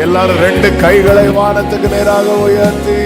எல்லாரும் ரெண்டு கைகளை வானத்துக்கு நேராக உயர்த்தி.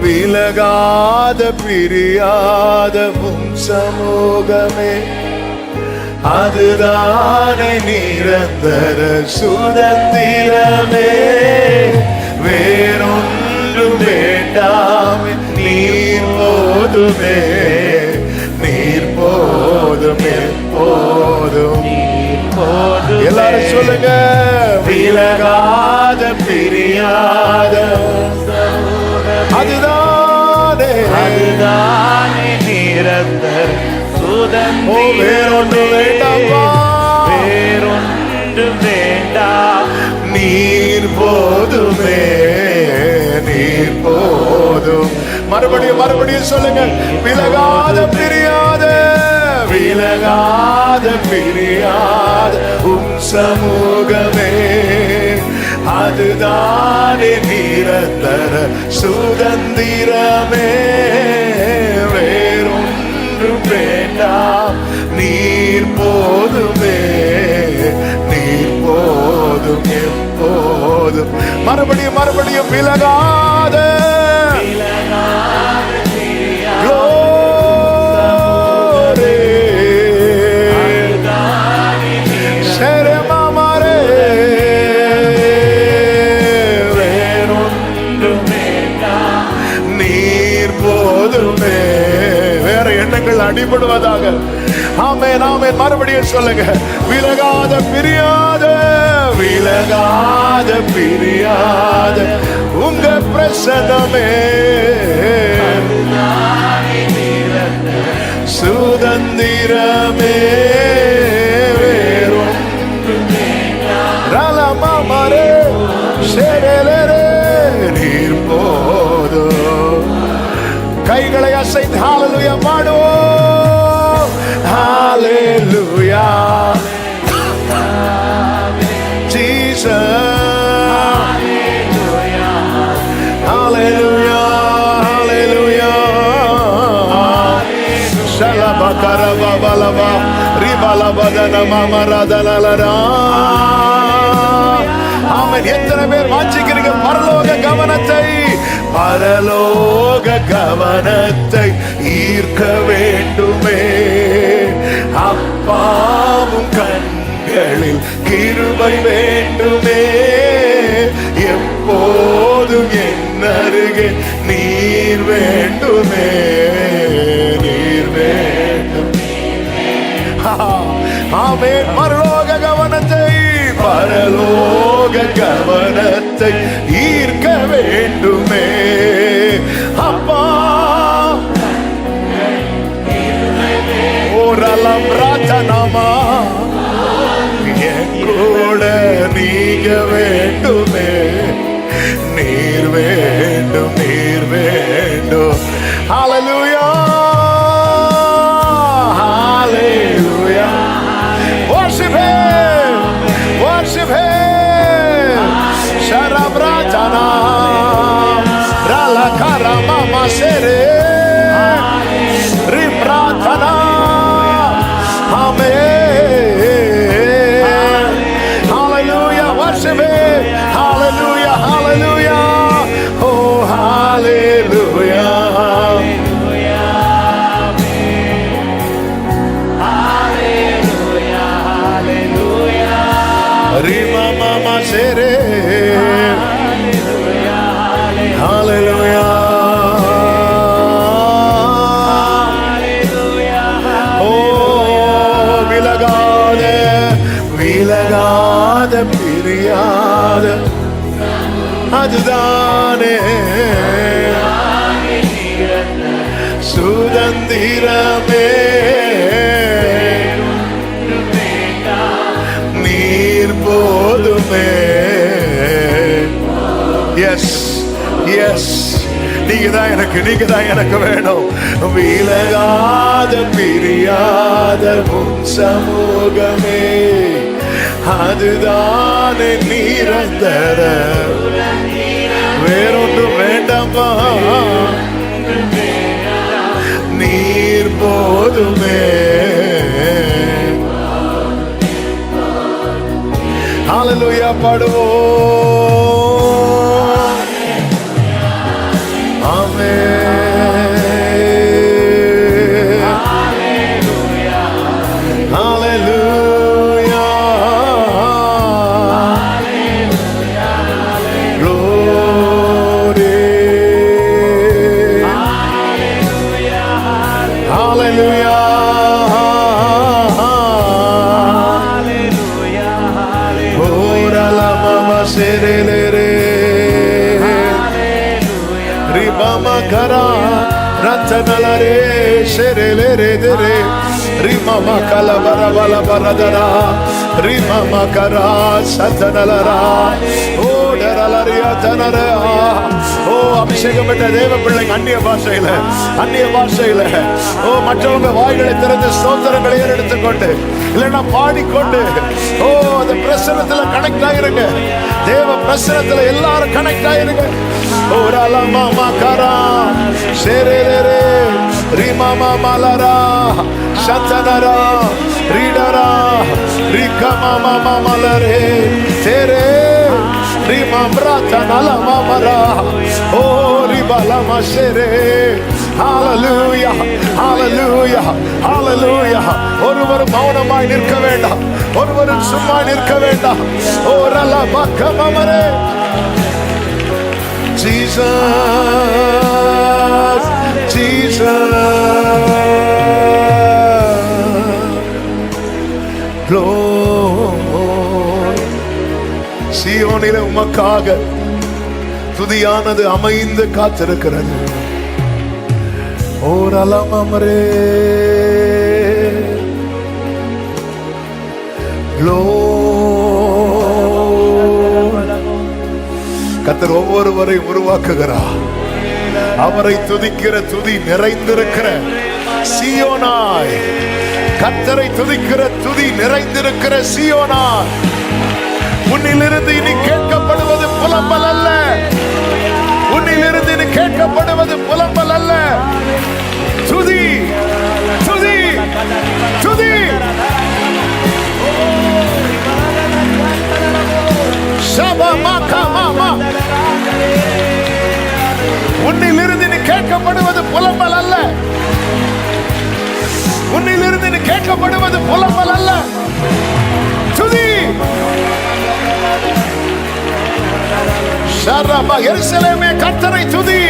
விலகாத பிரியாத சமூகமே அதுதானே நிரந்தர சுதந்திரமே. வேறொன்றும் வேண்டாம் நீ போதுமே. எல்லாரும் சொல்லுங்க. விலகாத பிரியாத அதுதானே. அதுதானே நிரந்தர ஓ வேறொன்று வேண்டாம்பா வேறொன்று வேண்டாம் நீர் போதுமே நீர் போதும். மறுபடியும் மறுபடியும் சொல்லுங்க. விலகாத பிரியாத விலகாத பிரியாத உம் சமூகமே அதுதானே நீரத்தர சுதந்திரமே. அடிபடுவதாக ஆமே நாமே மறுபடியும் சொல்லுங்க. விலகாத பிரியாத விலகாத பிரியாத உங்க பிரசனமே சுதந்திரமே. ரலமாமரே ஷெரேலரே நீர் போதும் கைகளை அசைத்து ஹாலலுயா பாடுவோம். ஷலபகரப பலப ரிபலபதன மமரதலலரா ஆமென் எத்தனை பேர் வாஞ்சிக்கிறீங்க பரலோக கவனத்தை பரலோக கவனத்தை ஈர்க்க வேண்டுமே. அப்பாவும் கண்களில் கிருபை வேண்டுமே. எப்போதும் என் அருகே நீர் வேண்டுமே. ஆமே பரலோக கவனத்தை பரலோக கவனத்தை ஈர்க்க வேண்டுமே. அப்பா! ஓரலம் ராஜனாமா என் கூட நீங்க வேண்டுமே. நீர் வேண்டும் நீர் வேண்டும். அலலு விலகாத பிரியாத. அதுதானே. சுதந்திரமே. நீர் போதுமே. எஸ் எஸ் நீங்க தான் எனக்கு நீங்க தான் எனக்கு வேணும். விலகாத பிரியாத உன் சமூகமே. அதுதானே நிரந்தர. வேறொன்று வேண்டாமா நீர் போதுமே. ஹalleluya பாடுவோம். மக்கல பர பல பரதரா ரிமா மக்கரா சதனலரா ஓ டரலரியா தனரா ஓ அபிஷேகம் பெற்ற தேவ பிள்ளை அந்நிய பாஷையில அந்நிய பாஷையில. ஓ மற்றவங்க வாய்களை திறந்து ஸ்தோத்திரங்களை எடுத்துக்கொண்டு இல்லைன்னா பாடிக்கொண்டு ஓ அந்த பிரசனத்துல கனெக்ட் ஆயிருங்க. தேவ பிரசனத்துல எல்லாரும் கனெக்ட் ஆயிருங்க. ஓ ரலமா மகரா. ஷெரேரே ரிமமா மலரா சத்தனரா ரிடரா ரிகமா மலரே சேரே ரிமம்ராத்த நலமரா ஓ ரிபலம சேரே ஹாலலூயா ஹாலலூயா ஹாலலூயா ஒருவர் மௌனமாய் நிற்க வேண்டாம் ஒருவரும் சும்மா நிற்க வேண்டாம் ஓரல பக்கம் அமரே சீயோனிலே உமக்காக துதியானது அமைந்து காத்திருக்கிறது. ஓரலம் அமரே. கத்தர் ஒவ்வொருவரை உருவாக்குகிறார். அவரை துதிக்கிற துதி நிறைந்திருக்கிற. சியோனாய். கத்தரை துதிக்கிற துதி நிறைந்திருக்கிற சியோனாய். உன்னிலிருந்து இனி கேட்கப்படுவது புலம்பல் அல்ல. உன்னிலிருந்து இனி கேட்கப்படுவது புலம்பல் அல்ல. துதி துதி துதி. சபமா கமாமா உன்னிலிருந்து கேட்கப்படுவது புலம்பல் அல்ல. உன்னிலிருந்து இனி கேட்கப்படுவது புலம்பல் அல்ல. துதி! ஷரபா எருசலேமே கர்த்தரை துதி!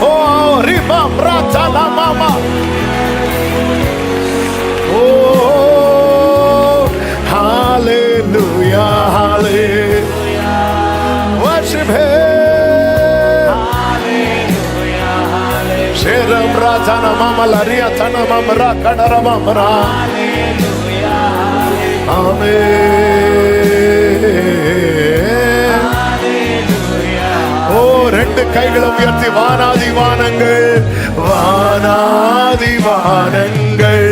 ஓ ரிபா பிராத்தா மாமா. ஓ ஹalleluya hallelujah worship him Ratana mama laria tana mama ra kadara mama ra ஆமென் ஓ ரெண்டு கைகளை உயர்த்தி வானாதி வானங்கள் வானாதி வானங்கள்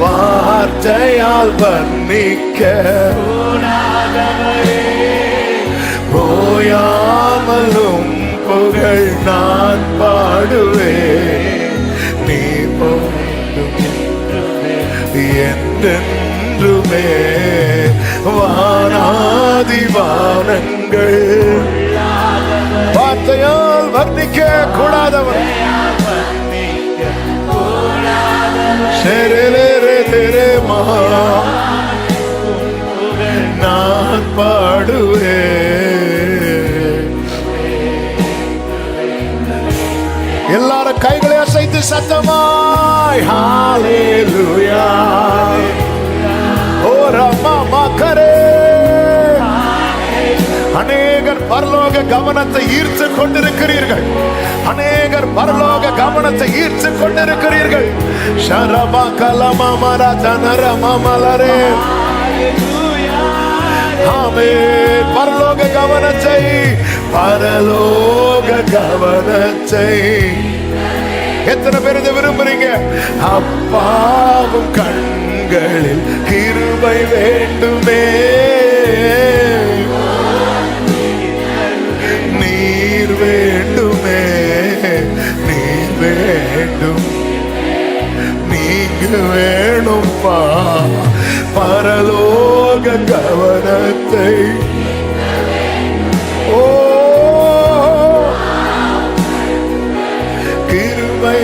வார்த்தையால் வர்ணிக்க போயாமலும் புகழ் நான் பாடுவேன். நீ போதும் என்றென்றுமே வானாதி வானங்கள் வார்த்தையால் வர்ணிக்க கூடாதவன். ஷெரேரே மகா நான் பாடுவேன். சத்தமாய் ஹalleluya ஓ ரமா மக்கரே அநேகர் பரலோக கவனத்தை ஈர்த்து கொண்டிருக்கிறீர்கள் அநேகர் பரலோக கவனத்தை ஈர்த்து கொண்டிருக்கிறீர்கள் ஷரபா கலமா மர தனரமா மலரே ஆமென் பரலோக கவனத்தை பரலோக கவனத்தை. எத்தனை பேர் இதை விரும்புறீங்க? அப்பாவும் கண்களில் கிருபை வேண்டுமே. நீர் வேண்டுமே. நீர் வேண்டும். நீங்க வேணும்பா. பரலோக கவனத்தை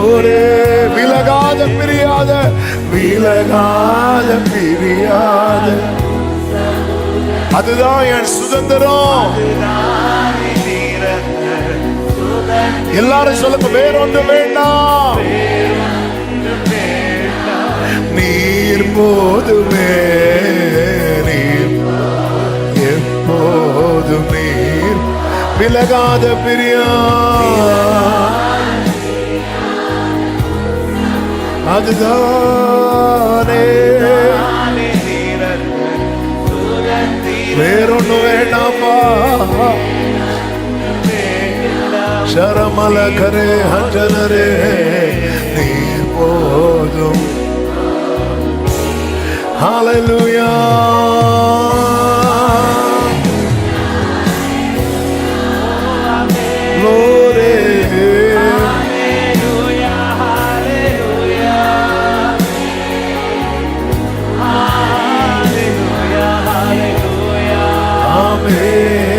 ஆண்டவரே விலகாத பிரியாத விலகாத பிரியாத. அதுதான் என் சுதந்திரம். எல்லாரும் சொல்லுங்க வேறொன்று வேண்டாம். நீர் போதுமே நீர் எப்போதும் நீர். விலகாத பிரியா அதுதானே. வேறொன்னு வேண்டாமா? சரமல கரே ஹஞ்சனரே நீ போதும். Hallelujah. amei.